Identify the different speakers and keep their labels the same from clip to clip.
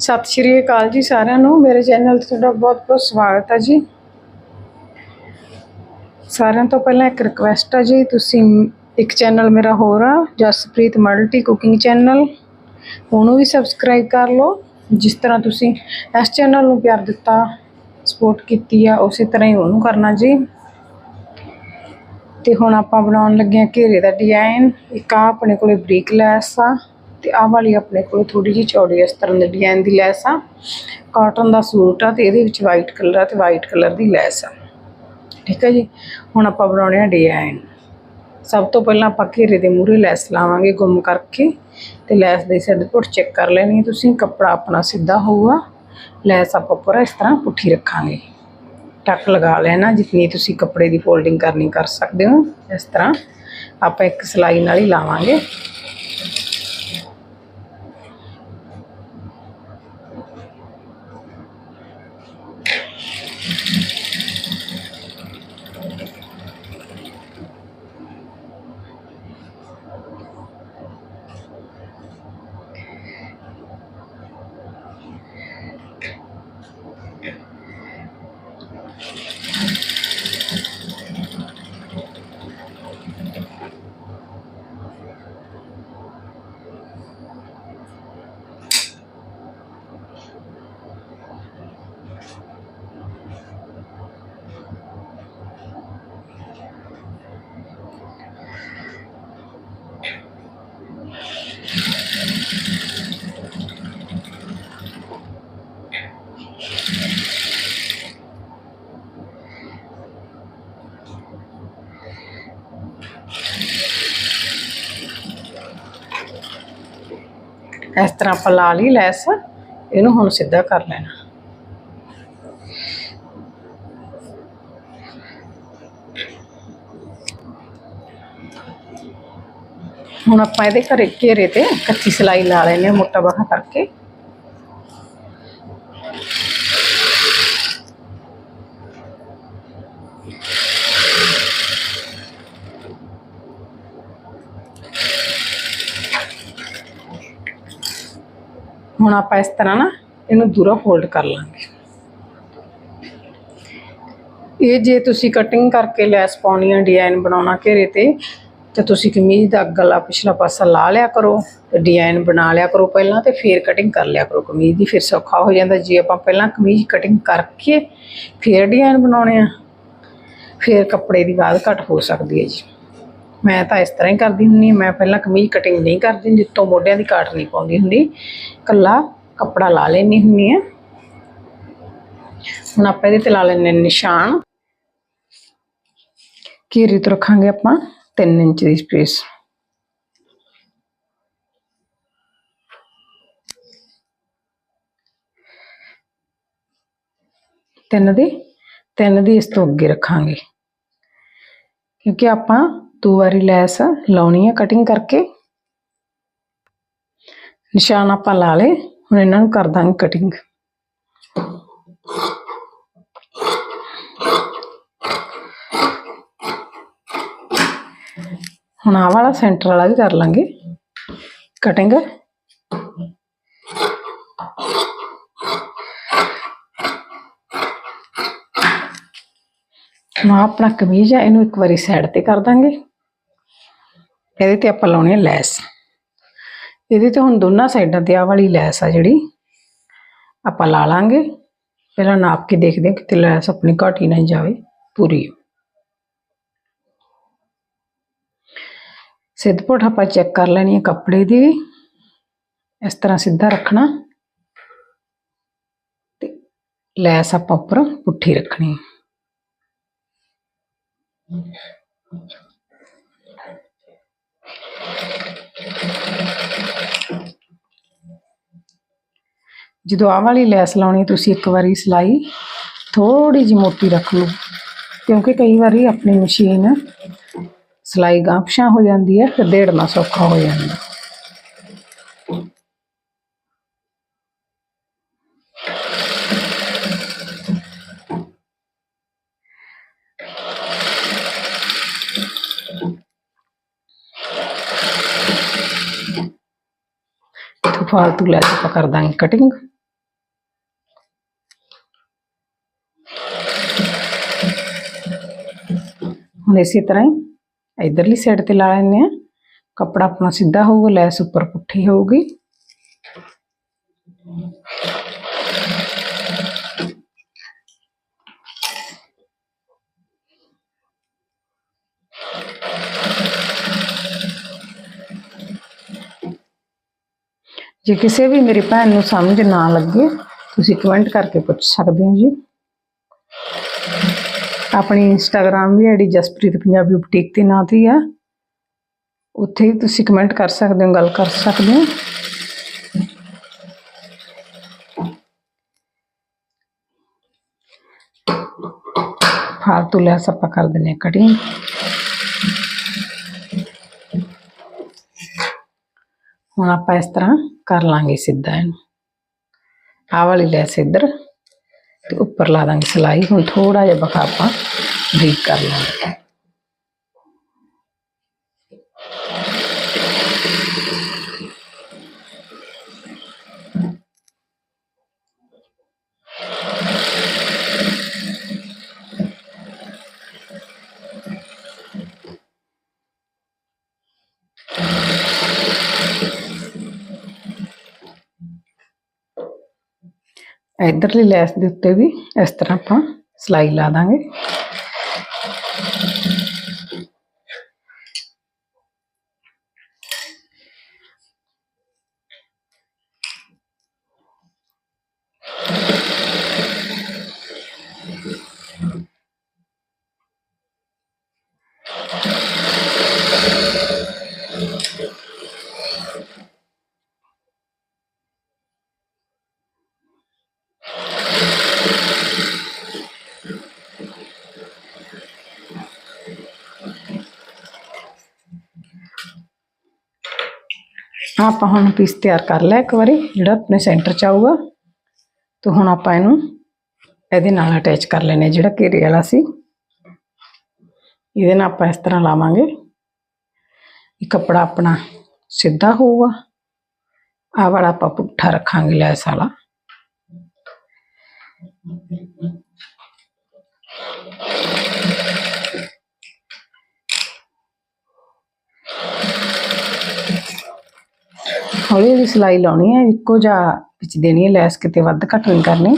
Speaker 1: ਸਤਿ ਸ਼੍ਰੀ ਅਕਾਲ ਜੀ ਸਾਰਿਆਂ ਨੂੰ। ਮੇਰੇ ਚੈਨਲ ਤੇ ਤੁਹਾਡਾ ਬਹੁਤ ਬਹੁਤ ਸਵਾਗਤ ਹੈ ਜੀ। ਸਾਰਿਆਂ ਤੋਂ ਪਹਿਲਾਂ ਇੱਕ ਰਿਕਵੈਸਟ ਹੈ ਜੀ, ਤੁਸੀਂ ਇੱਕ ਚੈਨਲ ਮੇਰਾ ਹੋਰ ਆ, ਜਸਪ੍ਰੀਤ ਮਲਟੀ ਕੁਕਿੰਗ ਚੈਨਲ। ਉਹਨੂੰ ਵੀ ਸਬਸਕ੍ਰਾਈਬ ਕਰ ਲਓ। ਜਿਸ ਤਰ੍ਹਾਂ ਤੁਸੀਂ ਇਸ ਚੈਨਲ ਨੂੰ ਪਿਆਰ ਦਿੱਤਾ ਸਪੋਰਟ ਕੀਤੀ ਆ, ਉਸੇ ਤਰ੍ਹਾਂ ਹੀ ਉਹਨੂੰ ਕਰਨਾ ਜੀ। ਤੇ ਹੁਣ ਆਪਾਂ ਬਣਾਉਣ ਲੱਗੇ ਆ ਘੇਰੇ ਦਾ ਡਿਜ਼ਾਈਨ ਇੱਕ ਆ ਆਪਣੇ ਕੋਲੇ ਬਰੀਕ ਲੈਸ ਆ। ਤੇ ਆਹ ਵਾਲੀ ਆਪਣੇ ਕੋਲ ਥੋੜੀ ਜਿਹੀ ਚੌੜੀ ਇਸ ਤਰ੍ਹਾਂ ਦੇ ਡਿਜ਼ਾਈਨ ਦੀ ਲੈਸ ਆ। ਕਾਟਨ ਦਾ ਸੂਟ ਆ ਤੇ ਇਹਦੇ ਵਿੱਚ ਵਾਈਟ ਕਲਰ ਆ ਤੇ ਵਾਈਟ ਕਲਰ ਦੀ ਲੈਸ ਆ। ਠੀਕ ਹੈ ਜੀ? ਹੁਣ ਆਪਾਂ ਬਣਾਉਣੇ ਆ ਡਿਜ਼ਾਈਨ ਸਭ ਤੋਂ ਪਹਿਲਾਂ ਆਪਾਂ ਘੇਰੇ ਦੇ ਮੂਹਰੇ ਲੈਸ ਲਾਵਾਂਗੇ ਗੁੰਮ ਕਰਕੇ ਤੇ ਲੈਸ ਦੇ ਸਿਰ ਪੁੱਟ ਚੈੱਕ ਕਰ ਲੈਣੀ ਤੁਸੀਂ, ਕੱਪੜਾ ਆਪਣਾ ਸਿੱਧਾ ਹੋਊਗਾ। ਲੈਸ ਆਪਾਂ ਪੂਰਾ ਇਸ ਤਰ੍ਹਾਂ ਪੁੱਠੀ ਰੱਖਾਂਗੇ। ਟੱਕ ਲਗਾ ਲੈਣਾ ਜਿੰਨੀ ਤੁਸੀਂ ਕੱਪੜੇ ਦੀ ਫੋਲਡਿੰਗ ਕਰਨੀ ਕਰ ਸਕਦੇ ਹੋ, ਇਸ ਤਰ੍ਹਾਂ ਆਪਾਂ ਇੱਕ ਸਲਾਈ ਨਾਲ ਹੀ ਲਾਵਾਂਗੇ। ਇਸ ਤਰ੍ਹਾਂ ਆਪਾਂ ਲਾ ਲਈ ਲੈਸ, ਇਹਨੂੰ ਹੁਣ ਸਿੱਧਾ ਕਰ ਲੈਣਾ। ਹੁਣ ਆਪਾਂ ਇਹਦੇ ਘਰੇ ਘੇਰੇ ਤੇ ਕੱਚੀ ਸਲਾਈ ਲਾ ਲੈਣੇ ਆ ਮੋਟਾ ਬਾਹਾ ਕਰਕੇ। ਹੁਣ ਆਪਾਂ ਇਸ ਤਰ੍ਹਾਂ ਨਾ ਇਹਨੂੰ ਦੂਰਾ ਫੋਲਡ ਕਰ ਲਾਂਗੇ। ਇਹ ਜੇ ਤੁਸੀਂ ਕਟਿੰਗ ਕਰਕੇ ਲੈਸ ਪਾਉਣੀ ਆ ਡਿਜ਼ਾਈਨ ਬਣਾਉਣਾ ਘੇਰੇ ਤੇ ਤੇ ਤੁਸੀਂ ਕਮੀਜ਼ ਦਾ ਅੱਗਲਾ ਪਿਛਲਾ ਪਾਸਾ ਲਾ ਲਿਆ ਕਰੋ, ਤੇ ਡਿਜ਼ਾਈਨ ਬਣਾ ਲਿਆ ਕਰੋ ਪਹਿਲਾਂ ਤੇ ਫਿਰ ਕਟਿੰਗ ਕਰ ਲਿਆ ਕਰੋ। ਕਮੀਜ਼ ਦੀ ਫਿਰ ਸੌਖਾ ਹੋ ਜਾਂਦਾ। ਜੇ ਆਪਾਂ ਪਹਿਲਾਂ ਕਮੀਜ਼ ਕਟਿੰਗ ਕਰਕੇ ਫਿਰ ਡਿਜ਼ਾਈਨ ਬਣਾਉਣੇ ਆ, ਫਿਰ ਕੱਪੜੇ ਦੀ ਬਾਅਦ ਘਟ ਹੋ ਸਕਦੀ ਹੈ ਜੀ। ਮੈਂ ਤਾਂ ਇਸ ਤਰ੍ਹਾਂ ਹੀ ਕਰਦੀ ਹੁੰਨੀ ਹਾਂ। ਮੈਂ ਪਹਿਲਾਂ ਕਮੀਜ਼ ਕਟਿੰਗ ਨਹੀਂ ਕਰਦੀ, ਜਿੱਤੋਂ ਮੋਢਿਆਂ ਦੀ ਕਾਟ ਨਹੀਂ ਪਾਉਂਦੀ ਹੁੰਦੀ। ਕੱਲਾ ਕੱਪੜਾ ਲਾ ਲੈਣੀ ਹੁੰਨੀ ਆ ਹੁਣ ਆਪਾਂ ਇਹਦੇ ਤੇ ਲਾ ਲੈਣੇ ਨਿਸ਼ਾਨ। ਘੇਰੇ ਤੋਂ ਰੱਖਾਂਗੇ ਆਪਾਂ 3 ਇੰਚ ਦੀ ਸਪੇਸ ਤਿੰਨ ਦੀ ਤਿੰਨ ਦੀ ਇਸ ਤੋਂ ਅੱਗੇ ਰੱਖਾਂਗੇ। ਕਿਉਂਕਿ ਆਪਾਂ ਦੋ ਵਾਰੀ ਲੈਸ ਲਾਉਣੀ ਆ ਕਟਿੰਗ ਕਰਕੇ। ਨਿਸ਼ਾਨ ਆਪਾਂ ਲਾ ਲਏ, ਹੁਣ ਇਹਨਾਂ ਨੂੰ ਕਰ ਦਾਂਗੇ ਕਟਿੰਗ ਹੁਣ ਆਹ ਵਾਲਾ ਸੈਂਟਰ ਵਾਲਾ ਵੀ ਕਰ ਲਾਂਗੇ। ਕਟਿੰਗ ਹੁਣ ਆਪਣਾ ਕਮੀਜ਼ ਆ, ਇਹਨੂੰ ਇੱਕ ਵਾਰੀ ਸਾਈਡ ਤੇ ਕਰ ਦਾਂਗੇ। ਇਹਦੇ ਤੇ ਆਪਾਂ ਲਾਉਣੀ ਹੈ ਲੈਸ। ਇਹਦੇ ਤੇ ਹੁਣ ਦੋਨਾਂ ਸਾਈਡਾਂ ਤੇ ਆਹ ਵਾਲੀ ਲੈਸ ਆ ਜਿਹੜੀ, ਆਪਾਂ ਲਾ ਲਾਂਗੇ। ਪਹਿਲਾਂ ਨਾਪ ਕੇ ਦੇਖਦੇ ਹਾਂ ਕਿਤੇ ਲੈਸ ਆਪਣੀ ਘੱਟ ਹੀ ਨਾ ਜਾਵੇ, ਪੂਰੀ। ਸਿੱਧ ਪੁੱਠ ਆਪਾਂ ਚੈੱਕ ਕਰ ਲੈਣੀ ਹੈ ਕੱਪੜੇ ਦੀ ਵੀ। ਇਸ ਤਰ੍ਹਾਂ ਸਿੱਧਾ ਰੱਖਣਾ। ਤੇ ਲੈਸ ਆਪਾਂ ਉੱਪਰ ਪੁੱਠੀ ਰੱਖਣੀ। ਹੈ ਜਦੋਂ ਆਹ ਵਾਲੀ ਲੈਸ ਲਾਉਣੀ, ਤੁਸੀਂ ਇੱਕ ਵਾਰੀ ਸਿਲਾਈ ਥੋੜੀ ਜਿਹੀ ਮੋਟੀ ਰੱਖ ਲਓ, ਕਿਉਂਕਿ ਕਈ ਵਾਰੀ ਆਪਣੀ ਮਸ਼ੀਨ ਸਿਲਾਈ ਗਾਂਪਸ਼ਾਂ ਹੋ ਜਾਂਦੀ ਹੈ ਫਿਰ ਦੇੜਨਾ ਸੌਖਾ ਹੋ ਜਾਂਦਾ। फालतू लैस आप कर देंगे कटिंग हम इसी तरह ही इधरली सैड त ला लें कपड़ा अपना सीधा होगा, लैस उपर पुठी होगी। ਜੇ ਕਿਸੇ ਵੀ ਮੇਰੀ ਭੈਣ ਨੂੰ ਸਮਝ ਨਾ ਲੱਗੇ, ਤੁਸੀਂ ਕਮੈਂਟ ਕਰਕੇ ਪੁੱਛ ਸਕਦੇ ਹੋ ਜੀ। ਆਪਣੀ ਇੰਸਟਾਗ੍ਰam ਵੀ ਆਈਡੀ ਜਸਪ੍ਰੀਤ ਪੰਜਾਬੀ ਬੁਟੀਕ ਦੇ ਨਾਂ ਤੇ ਆ। ਉੱਥੇ ਹੀ ਤੁਸੀਂ ਕਮੈਂਟ ਕਰ ਸਕਦੇ ਹੋ, ਗੱਲ ਕਰ ਸਕਦੇ ਹੋ। ਫਾਲਤੂ ਲੈਸ ਆਪਾਂ ਕਰ ਦਿੰਦੇ ਹਾਂ ਕਟਿੰਗ ਹੁਣ ਆਪਾਂ ਇਸ ਤਰ੍ਹਾਂ ਕਰ ਲਾਂਗੇ ਸਿੱਧਾ ਇਹਨੂੰ। ਆਹ ਵਾਲੀ ਲੈਸ ਇੱਧਰ ਤੇ ਉੱਪਰ ਲਾ ਦਾਂਗੇ ਸਿਲਾਈ। ਹੁਣ ਥੋੜਾ ਜਿਹਾ ਬਖਾ ਆਪਾਂ ਬਰੀਕ ਕਰ ਲਾਂਗੇ। ਇਧਰਲੀ ਲੈਸ ਦੇ ਉੱਤੇ ਵੀ ਇਸ ਤਰ੍ਹਾਂ ਆਪਾਂ ਸਿਲਾਈ ਲਾ ਦਾਂਗੇ ਆਹ ਆਪਾਂ ਹੁਣ ਪੀਸ ਤਿਆਰ ਕਰ ਲਿਆ ਇੱਕ ਵਾਰੀ, ਜਿਹੜਾ ਆਪਣੇ ਸੈਂਟਰ ਚ ਆਊਗਾ। ਤੇ ਹੁਣ ਆਪਾਂ ਇਹਨੂੰ ਇਹਦੇ ਨਾਲ ਅਟੈਚ ਕਰ ਲੈਣੇ ਜਿਹੜਾ ਘੇਰੇ ਵਾਲਾ ਸੀ। ਇਹਦੇ ਨਾਲ ਆਪਾਂ ਇਸ ਤਰ੍ਹਾਂ ਲਾਵਾਂਗੇ। ਇਹ ਕੱਪੜਾ ਆਪਣਾ ਸਿੱਧਾ ਹੋਊਗਾ। ਆਹ ਵਾਲਾ ਆਪਾਂ ਪੁੱਠਾ ਰੱਖਾਂਗੇ ਲੈਸ ਵਾਲਾ। ਹੌਲੀ ਹੌਲੀ ਸਿਲਾਈ ਲਾਉਣੀ ਹੈ, ਇੱਕੋ ਜਿਹਾ ਵਿੱਚ ਦੇਣੀ ਹੈ ਲੈਸ, ਕਿਤੇ ਵੱਧ ਘੱਟ ਨਹੀਂ ਕਰਨੀ।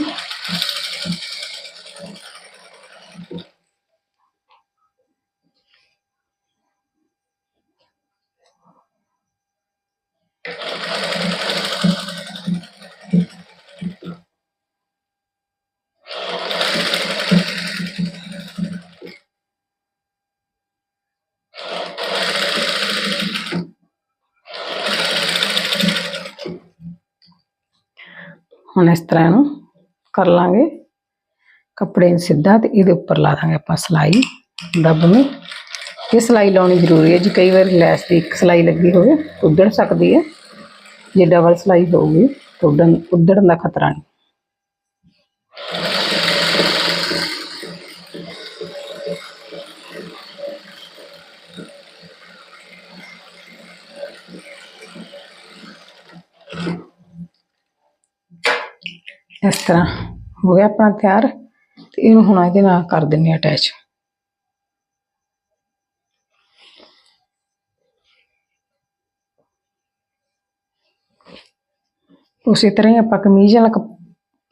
Speaker 1: ਹੁਣ ਇਸ ਤਰ੍ਹਾਂ ਇਹਨੂੰ ਕਰ ਲਾਂਗੇ। ਕੱਪੜੇ ਨੂੰ ਸਿੱਧਾ ਤੇ ਇਹਦੇ ਉੱਪਰ ਲਾ ਦਾਂਗੇ ਆਪਾਂ ਸਿਲਾਈ। ਦੱਬਵੀਂ ਇਹ ਸਿਲਾਈ ਲਾਉਣੀ ਜ਼ਰੂਰੀ ਹੈ ਜੀ, ਕਈ ਵਾਰ ਲੈਸ ਦੀ ਇੱਕ ਸਿਲਾਈ ਲੱਗੀ ਹੋਵੇ, ਉੱਧੜ ਸਕਦੀ ਹੈ। ਜੇ ਡਬਲ ਸਿਲਾਈ ਹੋਊਗੀ, ਤਾਂ ਉੱਡਣ ਉੱਧੜਨ ਦਾ ਖਤਰਾ ਨਹੀਂ। ਇਸ ਤਰ੍ਹਾਂ ਹੋ ਗਿਆ ਆਪਣਾ ਤਿਆਰ ਤੇ ਇਹਨੂੰ ਹੁਣ ਇਹਦੇ ਨਾਲ ਕਰ ਦਿੰਨੇ ਅਟੈਚ ਉਸੇ ਤਰ੍ਹਾਂ ਹੀ ਆਪਾਂ ਕਮੀਜ਼ ਵਾਲਾ ਕੱਪ-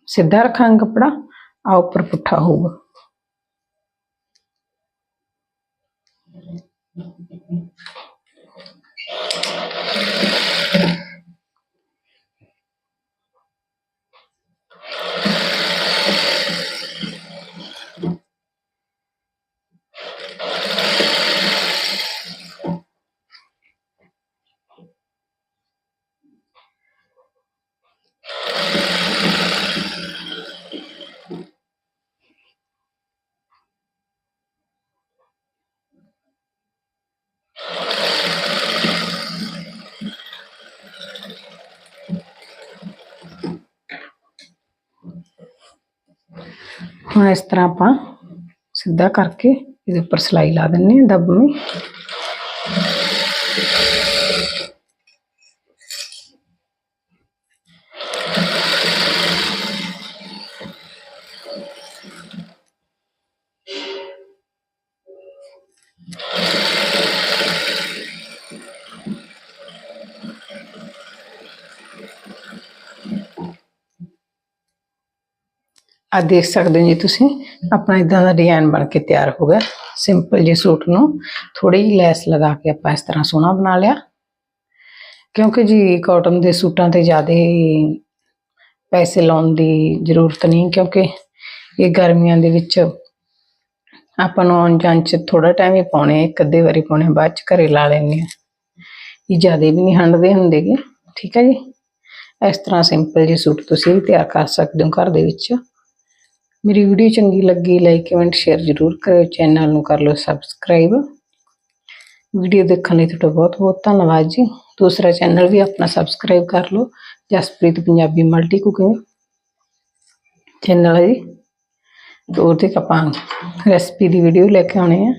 Speaker 1: ਸਿੱਧਾ ਰੱਖਾਂਗੇ ਕੱਪੜਾ ਆ ਉੱਪਰ ਪੁੱਠਾ ਹੋਊਗਾ। Thank you. ਹੁਣ ਇਸ ਤਰ੍ਹਾਂ ਆਪਾਂ ਸਿੱਧਾ ਕਰਕੇ ਇਹਦੇ ਉੱਪਰ ਸਿਲਾਈ ਲਾ ਦਿੰਨੇ ਆ ਦੱਬਵੀਂ ਆ ਦੇਖ ਸਕਦੇ ਹੋ ਜੀ ਤੁਸੀਂ ਆਪਣਾ ਇਦਾਂ ਦਾ ਡਿਜ਼ਾਈਨ ਬਣ ਕੇ ਤਿਆਰ ਹੋ ਗਿਆ। ਸਿੰਪਲ ਜਿਹੇ ਸੂਟ ਨੂੰ ਥੋੜੀ ਜਿਹੀ ਲੈਸ ਲਗਾ ਕੇ ਆਪਾਂ ਇਸ ਤਰ੍ਹਾਂ ਸੋਹਣਾ ਬਣਾ ਲਿਆ। ਕਿਉਂਕਿ ਜੀ ਕਾਟਨ ਦੇ ਸੂਟਾਂ ਤੇ ਜ਼ਿਆਦਾ ਪੈਸੇ ਲਾਉਣ ਦੀ ਜ਼ਰੂਰਤ ਨਹੀਂ, ਕਿਉਂਕਿ ਇਹ ਗਰਮੀਆਂ ਦੇ ਵਿੱਚ ਆਪਾਂ ਨੂੰ ਆਉਣ ਜਾਣ ਚ ਥੋੜਾ ਟਾਈਮ ਹੀ ਪਾਉਣੇ, ਇੱਕ ਅੱਧੇ ਵਾਰੀ ਪਾਉਣੇ, ਬਾਅਦ ਚ ਘਰੇ ਲਾ ਲੈਣੇ ਆ ਇਹ ਜ਼ਿਆਦਾ ਵੀ ਨਹੀਂ ਹੰਡਦੇ ਹੁੰਦੇਗੇ, ਠੀਕ ਹੈ ਜੀ? ਇਸ ਤਰ੍ਹਾਂ ਸਿੰਪਲ ਜਿਹੇ ਸੂਟ ਤੁਸੀਂ ਵੀ ਤਿਆਰ ਕਰ ਸਕਦੇ ਹੋ ਘਰ ਦੇ ਵਿੱਚ। ਮੇਰੀ ਵੀਡੀਓ ਚੰਗੀ ਲੱਗੀ ਲਾਈਕ ਕਮੈਂਟ ਸ਼ੇਅਰ ਜ਼ਰੂਰ ਕਰਿਓ ਚੈਨਲ ਨੂੰ ਕਰ ਲਓ ਸਬਸਕ੍ਰਾਈਬ ਵੀਡੀਓ ਦੇਖਣ ਲਈ ਤੁਹਾਡਾ ਬਹੁਤ ਬਹੁਤ ਧੰਨਵਾਦ ਜੀ। ਦੂਸਰਾ ਚੈਨਲ ਵੀ ਆਪਣਾ ਸਬਸਕ੍ਰਾਈਬ ਕਰ ਲਓ, Jaspreet Punjabi multi cooking channel ਹੈ ਜੀ। ਤੇ ਉਹਦੇ ਆਪਾਂ ਰੈਸਪੀ ਦੀ ਵੀਡੀਓ ਲੈ ਕੇ ਆਉਣੇ ਆ।